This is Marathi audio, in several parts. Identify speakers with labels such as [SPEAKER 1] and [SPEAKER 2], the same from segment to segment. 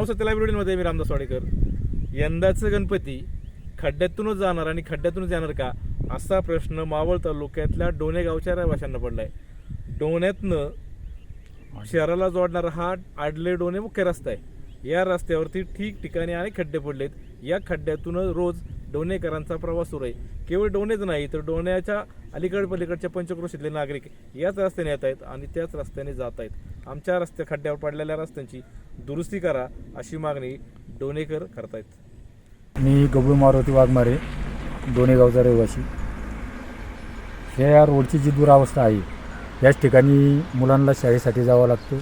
[SPEAKER 1] मावसाच्या लायब्ररीमध्ये मी रामदास वाडेकर. यंदाचं गणपती खड्ड्यातूनच जाणार आणि खड्ड्यातूनच येणार का? असा प्रश्न मावळ तालुक्यातल्या डोणे गावच्या रहिवाशांना आहे डोण्यातनं शहराला जोडणारा हा आडले डोणे मुख्य रस्ता आहे. या रस्त्यावरती ठिकठिकाणी अनेक खड्डे पडलेत. या खड्ड्यातून रोज डोणेकरांचा प्रवास सुरू आहे. केवळ डोणेच नाही तर डोण्याच्या अलीकड पलीकडच्या पंचक्रोशीतले नागरिक याच रस्त्याने येत आहेत आणि त्याच रस्त्याने जात आहेत. आमच्या रस्त्या खड्ड्यावर पडलेल्या रस्त्यांची दुरुस्ती करा अशी मागणी डोणेकर करतायत.
[SPEAKER 2] मी गबू मारुती वाघमारे डोणेगावचा रहिवासी. या रोडची जी दुरावस्था आहे याच ठिकाणी मुलांना शाळेसाठी जावं लागतं.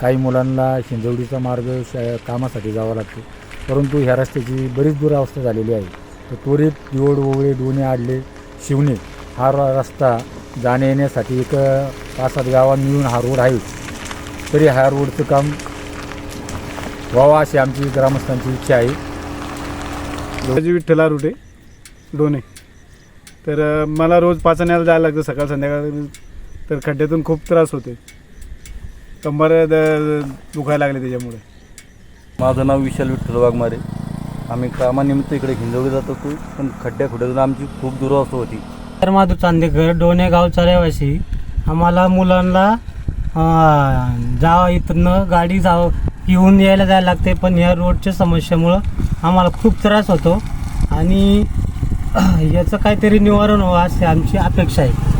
[SPEAKER 2] काही मुलांना शिंजवडीचा मार्ग श कामासाठी जावा लागतो. परंतु ह्या रस्त्याची बरीच दुरावस्था झालेली आहे. तर त्वरित दिवड ओवळे दोन्ही आडले शिवणे हा रस्ता जाण्या येण्यासाठी एक पाच सात गावात मिळून हा रोड आहे. तरी ह्या रोडचं काम व्हावा अशी आमची ग्रामस्थांची इच्छा आहे.
[SPEAKER 3] शिवाजी विठ्ठला रुटे डोणे तर मला रोज पाचण्याला जायला लागतं सकाळ संध्याकाळ तर खड्ड्यातून खूप त्रास होते कंबर द- दुखायला लागले त्याच्यामुळे.
[SPEAKER 4] माझं नाव विशाल विठ्ठल वाघमारे. आम्ही कामानिमित्त इकडे हिंजवडी जात होतो पण खड्ड्या खुड्यातून आमची खूप दुरावस्था होती.
[SPEAKER 5] तर माधू चांदेकर डोणे गावचा रहिवासी. आम्हाला मुलांना अं, जा इथनं गाडी जाव येऊन यायला जायला लागते पण ह्या रोडच्या समस्येमुळं आम्हाला खूप त्रास होतो. आणि याचं काहीतरी निवारण व्हावं अशी आमची अपेक्षा आहे.